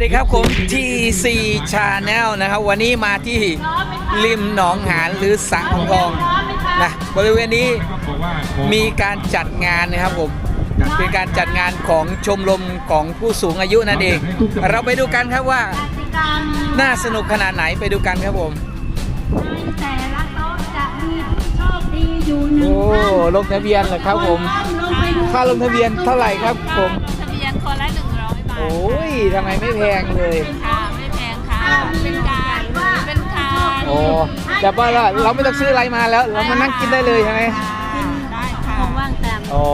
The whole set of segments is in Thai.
ดีครับผม TC Channel นะครับ วันนี้มาที่ริมหนองหานหรือสระของทองนะบริเวณนี้มีการจัดงานนะครับผมเป็นการจัดงานของชมรมของผู้สูงอายุนั่นเอง เราไปดูกันครับว่า น่าสนุกขนาดไหนไปดูกันครับผมแต่ละโต๊ะจะมีผู้โชคดีอยู่หนึ่โอ้งท่านลงทะเบียนเหรอครับผม ค่าลงทะเบียนเท่าไหร่ครับผม โอ้ยทำไมไม่แพงเลย ค่ะไม่แพงค่ะ เป็นการเป็นการโอ้แต่ว่าเราไม่ต้องซื้ออะไรมาแล้ว เรามานั่งกินได้เลยใช่ไหมได้ค่ะของว่างตามอ๋อ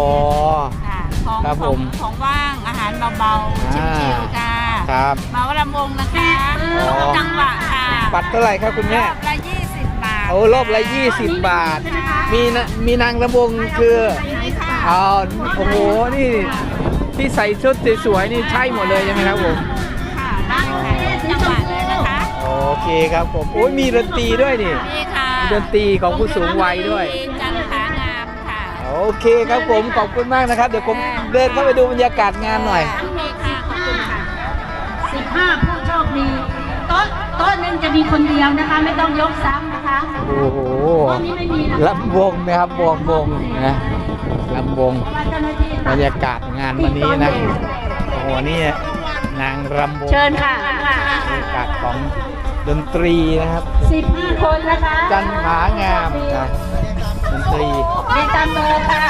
ค่ะของครับผมของของว่างอาหารเบาๆชิวๆค่ะครับเมาลำวงนะคะอ๋อ จังหวะค่ะบัตรเท่าไหร่ครับคุณแม่ รอบละ20บาทโอ้รอบละ 20 บาท มีนะมีนางระบงคือนี่ค่ะ เอาโอ้โห นี่ ที่ใส่ชุดสวยๆนี่ใช่หมดเลยใช่ไหมครับผมค่ะได้ค่ะจังหวะเลยนะคะโอเคครับผมโอ้ยมีดนตรีด้วยนี่นี่ค่ะมีดนตรีของผู้สูงวัยด้วยจันทางามค่ะโอเคครับผมขอบคุณมากนะครับ เดี๋ยวผมเดินเข้าไปดูบรรยากาศงานหน่อยนี่ค่ะขอบคุณค่ะสิบห้าผู้โชคดีโต๊ะโต๊ะหนึงจะมีคนเดียวนะคะ ไม่ต้องยกซ้ำนะคะโอ้โหโต๊ะนี้ไม่มีนะคะลำวงนะครับวงวงนะ ลำวงเพราะว่าเจ้าหน้าที่บรรยากาศงานวันนี้นะโอ้โหนี่นางรำวงเชิญค่ะบรรยากาศของดนตรีนะครับสิบห้าคนนะคะ จันผางามนะดนตรีเรียนตามเบอร์ค่ะ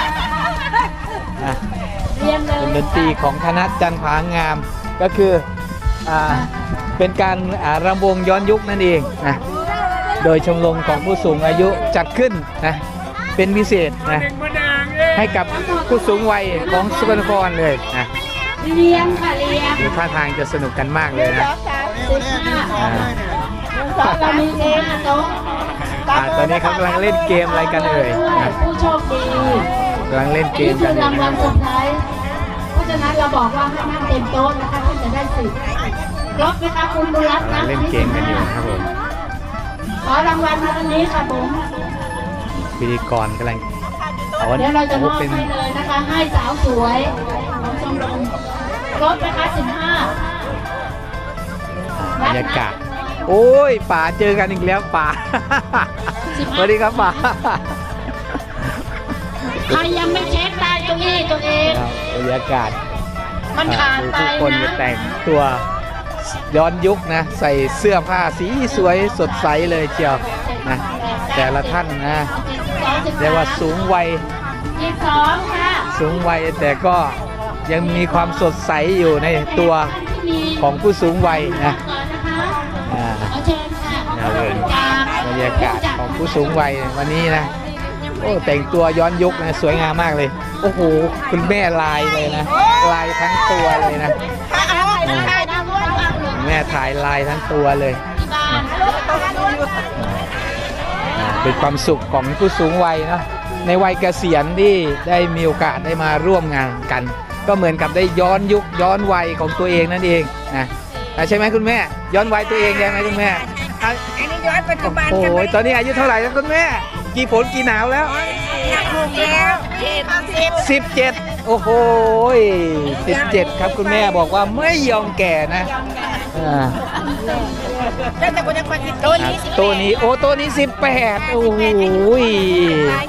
นะเรียนเลยเป็นดนตรีของคณะจันผางามก็คืออ่าเป็นการอ่ารำวงย้อนยุคนั่นเองนะโดยชมรมของผู้สูงอายุจัดขึ้นนะเป็นพิเศษนะ ให้กับผู้สูงวัยของสกลนครเลยนะเรียนค่ะเรียนดูท่าทางจะสนุกกันมากเลยนะสิบห้าอ่าโต๊ะเรามีสิบห้าโต๊ะอ่าตอนนี้เขากำลังเล่นเกมอะไรกันเอ่ยนะผู้โชคดีกำลังเล่นเกนี่มคืกัอนอยู่รางนะควัรัลบสุดท้ายเพราะฉะนั้นเราบอกว่าให้นั่งเต็มโต๊ะนะคะท่านจะได้สิทธิ์ครบไหมคะคุณบุรัตน์กำลันะงเล่นเกมกันอยู่นะครับผมขอรางวัลมาตรงนี้ค่ะผมพิธีกรกำลังอ๋อ เดี๋ยวเราจะมโอ้อบเป็นให้เลยนะคะ ให้สาวสวยของชมรมครบไหมคะสิบห้าบรรยากาศโอ้ยป๋าเจอกันอีกแล้วป๋าสวัสดีครับป๋าใครยังไม่เช็คได้เก้าอี้ตัวเองครับบรรยากาศมันขาดไปทุกคนนะจะแต่งตัวย้อนยุคนะ ใส่เสื้อผ้าสีสวยสดใสเลยเชียวนะแต่ละท่านนะเรียกว่าสูงวัย อีกสองค่ะสูงวัยแต่ก็ยังมีความสดใสอยู่ในตัวของผู้สูงวัยนะก่อนนะคะอ่าขอเชิญค่ะเอาเลยจากบรรยากาศของผู้สูงวัยวันนี้นะโอ้แต่งตัวย้อนยุคนะสวยงามมากเลย โอ้โหคุณแม่ลายเลยนะ ลายทั้งตัวเลยนะคุณแม่ถ่ายลายทั้งตัวเลยอ่าเป็นความสุขของผู้สูงวัยเนาะ ในวัยเกษียณที่ได้มีโอกาสได้มาร่วมงานกัน ก็เหมือนกับได้ย้อนยุคย้อนวัยของตัวเองนั่นเองนะอะใช่ไหมคุณแม่ ย้อนวัยตัวเองใช่ไหมคุณแม่อะอันนี้ย้อนปัจจุบันโอ้โหตอนนี้อายุเท่าไหร่แล้วคุณแม่ กี่ฝนกี่หนาวแล้วนักถูกแล้วเจ็ดสิบ17โอ้โห17ครับคุณแม่บอกว่าไม่ยอมแก่นะอ่าแล้วแต่คนจะคนติดตัวนี้สิตัวนี้โอ้ตัวนี้18โอ้โหไปที่บ้าน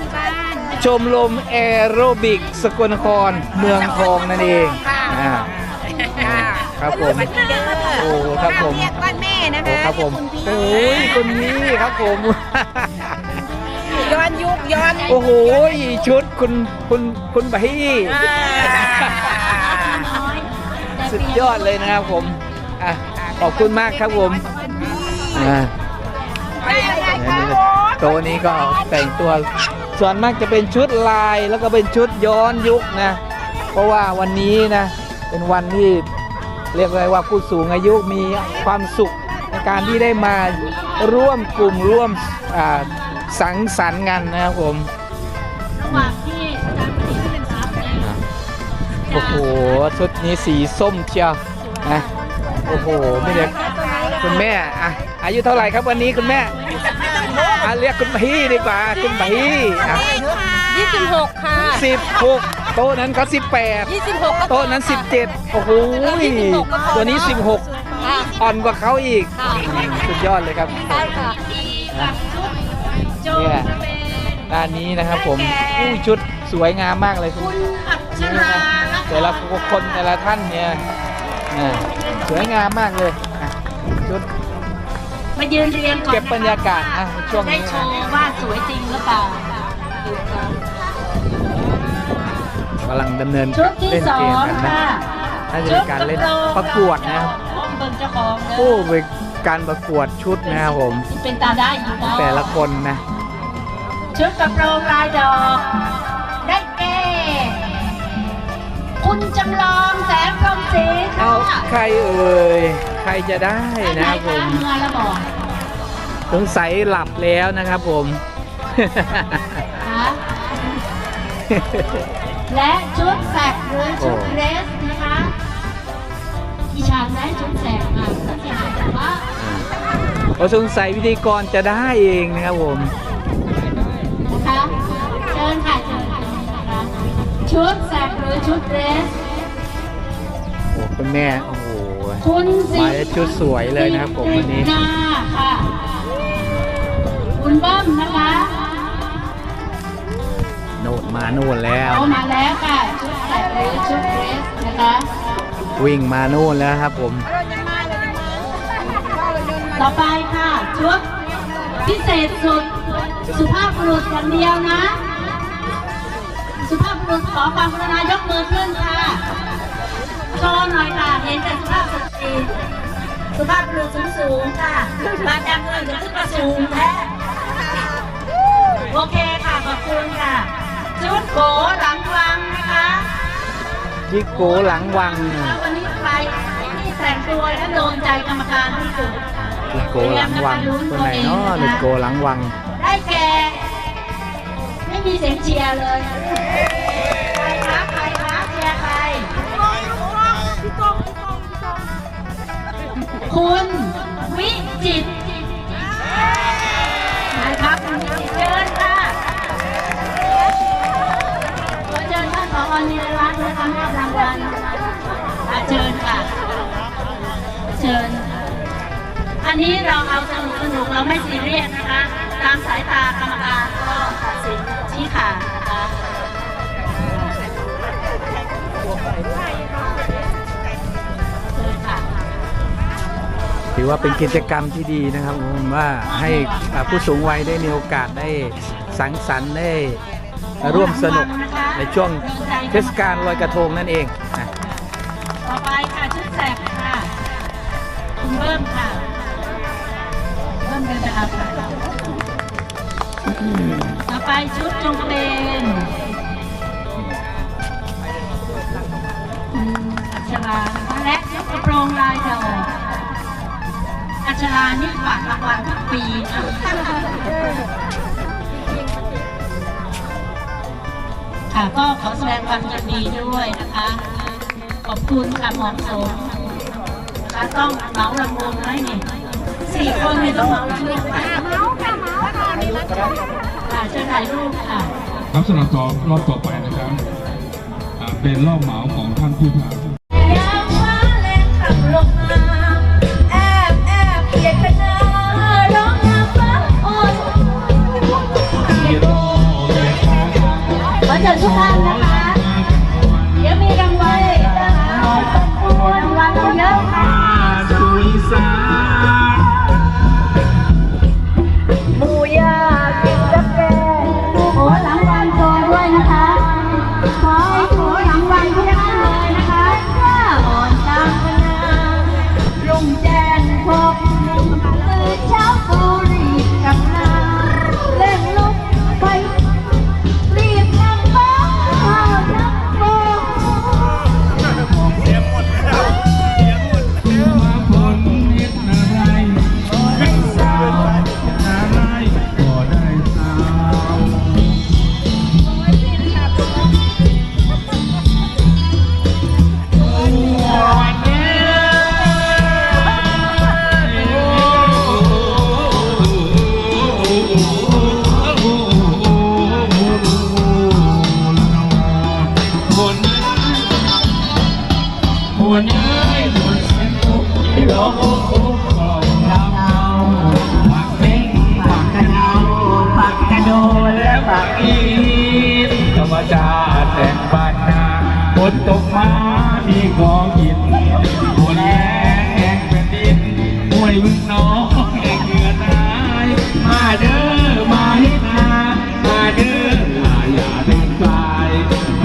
ชมรมแอโรบิกสกลนครเมืองทองนั่นเองอ่าครับผมโอ้ครับผม เรียกว่าแม่นะโอ้คะครับผมเรียกคุณพี่โอ้ยคนนี้ครับผม ย้อนยุคย้อนโอ้โหชุดคุณคุณคุณพี่สุดยอดเลยนะครับผมอะขอบคุณมากครับผมอ่าโตัวนี้ก็แต่งตัว ส่วนมากจะเป็นชุดลายแล้วก็เป็นชุดย้อนยุคนะ เพราะว่าวันนี้นะ เป็นวันที่เรียกเลยว่าผู้สูงอายุมีความสุขในการที่ได้มาร่วมกลุ่มร่วมอ่าสังสรรค์กันนะครับผมระหว่างที่อาจารย์ปฏิบัติเป็นซับเนี่ยโอ้โหชุดนี้สีส้มเชียวนะโอ้โหไม่เด็กคุณแม่อะอายุเท่าไหร่ครับวันนี้คุณแม่ อะเรียกคุณพี่ดีกว่าคุณพี่อะยี่สิบหกค่ะสิบหกโต๊ะนั้นเขาสิบแปดยี่สิบหกก็โต๊ะนั้นสิบเจ็ดโอ้โหตัวนี้สิบหกค่ะอ่อนกว่าเขาอีกค่ะสุดยอดเลยครับใช่ค่ะเนี่ยด้านนี้นะครับผมอู้ชุดสวยงามมากเลยคุณคุณอัชนี่รานะแต่ละคนแต่ละท่านเนี่ยอ่าสวยงามมากเลยอะชุด มายืนเรียงก่อนเก็บบรรยากาศอะช่วงนี้ ได้โชว์ว่าสวยจริงหรือเปล่ากำลังดำเนินชุดที่เล่นสอเกมงกันนะค่ะน่าจะเป็นการเล่นประกวดนะครับเบิ่งเจ้าของเลยโอ้เป็นการประกวดชุดนะครับผม เป็นตาได้อีกเนาะแต่ละคนนะ ชุดกระโปรงลายดอก ได้แก่คุณจำลองแสงกรมศรีเอาค่ะ ใครเอ่ยใคร จะได้นะครับผมเมื่อละบอกสงสัยหลับแล้วนะครับผมนะและชุดแสกหรือชุดเดรสนะคะดิฉันได้ชุดแสกมาสักอย่างแต่ว่าโอ้สงสัยพิธีกรจะได้เองนะครับผมนะคะเชิญค่ะเชิญค่ะนะคะชุดแสกหรือชุดเดรสโอ้คุณแม่โอ้โห คุณสิมาในชุดสวยเลยนะครับผมวันนี้สิริาค่ะคุณเบิ้มนะคะโน่นมาโน่นแล้วเอามาแล้วค่ะชุดแสกหรือชุดเดรสนะคะวิ่งมาโน่นแล้วครับผมต่อไปค่ะชุดพิเศษสุดสุภาพบุรุษอย่างเดียวนะ สุภาพบุรุษขอความกรุณายกมือขึ้นค่ะ โชว์หน่อยค่ะ เห็นแต่สุภาพสตรีสุภาพบุรุษสูงสูงๆค่ะมาจากเมืองจะขึ้นมาสูงแท้โอเคค่ะ ขอบคุณค่ะ ชุดโกหลังวังนะคะจิโกหลังวังแล้ววันนี้ใครที่แต่งตัวและโดนใจกรรมการที่สุดจิโกหลังวังคนไหนเนาะจิโกหลังวัง ได้แก่ไม่มีเสียงเชียร์เลย คุณวิจิตนะครับเชิญค่ะขอเชิญท่านผอนิรรัตน์นะคะมอบรางวัลเชิญค่ะ เชิญ อันนี้เราเอาสนุกสนุกเราไม่ซีเรียส อว่าเป็นกิจกรรมที่ดีนะครับผมว่าให้ผู้สูงวัยได้มีโอกาสได้สังสรรค์ได้ร่วมสนุกในช่วงเทศกาลลอยกระทงนั่นเองนะต่อไปค่ะชุดแสกค่ะคุณเบิ้มค่ะเบิ้มเดินไปเอาค่ะต่อไปชุดจงกระเบนอัชรานะและชุดกระโปรงลายดอก ชรานี่กวาดรางวัลทุกปีนะค่ะก็ขอแสดงความยินดีด้วยนะคะ ขอบคุณค่ะเหมาะสมนะคะต้องเหมาลำวงไหมนี่สี่คนนี่ต้องเหมาลำวงไหมเมาค่ะเมาค่ะนี่ละค่ะเชิญถ่ายรูปค่ะ ครับสำหรับรอบรอบต่อไปนะครับอ่าเป็นรอบเหมาของท่านผู้พา ฝนตกมามีของกินฝนแรงแห่งแผ่นดินห้วยมึงน้องแห่งเหงื่อตายมาเด้อมาให้นามาเด้อลาอย่าเดินสาย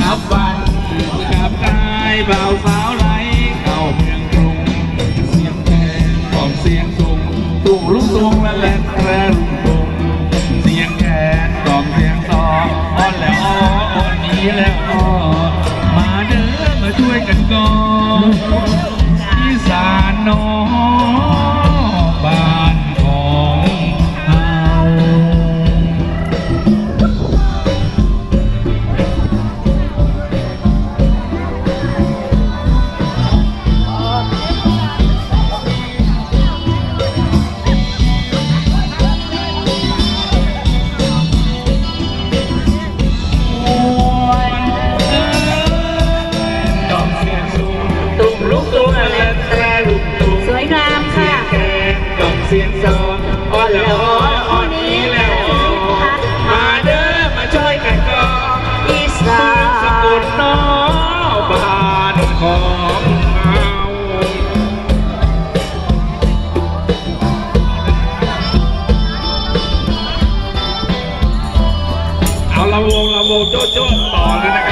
นับวันกับกายบ่าวสาวไหลเข้าเมืองกรุงเสียงแคนกล่อมเสียงตุงตุงลุกตุงและแลนแรงตุงเสียงแคนกล่อมเสียงซออ้อนแล้วอ้ออ้อนนี้แล้ว เอาลำวงลำวงโจ๊ะโจ๊ะต่อเลยนะครับ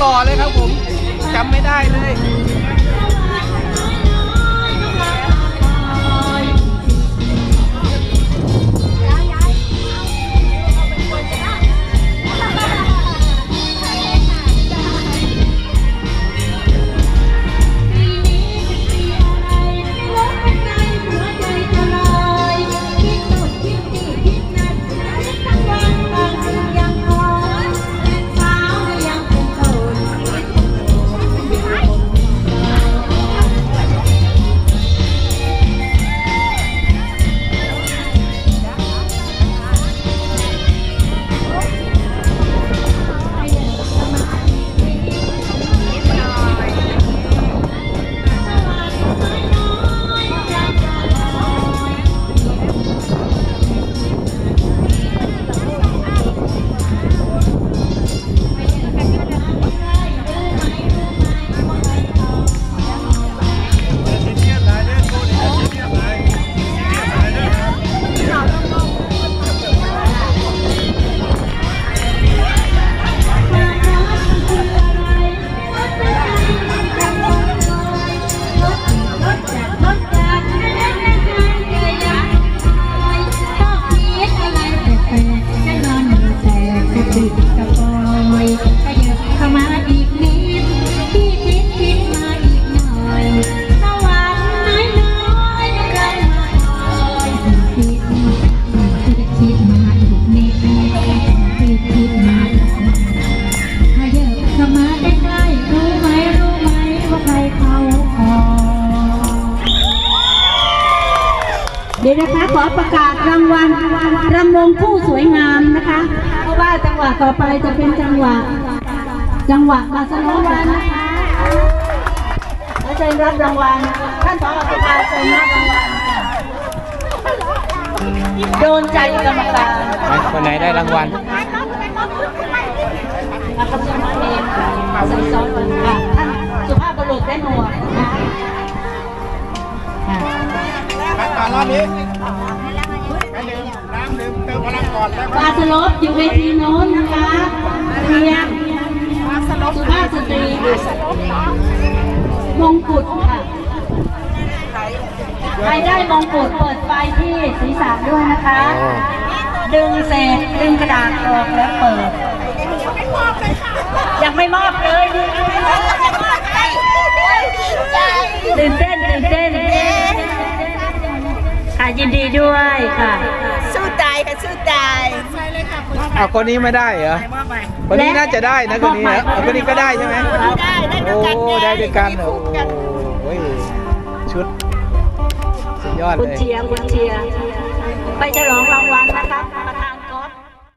หล่อเลยครับผมจำไม่ได้เลย อประกาศรางวัลรำวงคู่สวยงามนะคะ เพราะว่าจังหวะต่อไปจะเป็นจังหวะจังหวะบาสโลปแล้วนะคะแล้วเชิญรับรางวัลท่านผอประกาศเชิญรับรางวัลค่ะโดนใจกรรมการไหนคนไหนได้รางวัลนักกระทรวงเองค่ะใส่ซอสค่ะท่านสุภาพบุรุษได้หนวดนะคะ ค่ะตอนรอบนี้ไปดื่มน้ำดื่มเติมพลังก่อนแล้วปลาสลบอยู่เวทีโน้นนะคะเรียงสุภาพสตรีมงกุฎค่ะใครได้มงกุฎเปิดไฟที่ศีรษะด้วยนะคะ ดึงเศษดึงกระดาษออกแล้วเปิด ยังไม่มอบเลยตื่นเต้นตื่นเต้นค่ะ ยินดีด้วยค่ะ สู้ตายค่ะสู้ตายอ้าวคนนี้ไม่ได้เหรอคนนี้น่าจะได้นะคนนี้นะเอาคนนี้ก็ได้ใช่ไหมได้ได้ด้โอ้วยกันไงได้ด้วยกันโอ้โหชุดสุดยอดคุณเลย เชียร์คุณเชียร์ไปฉลองรางวัลนะครับไป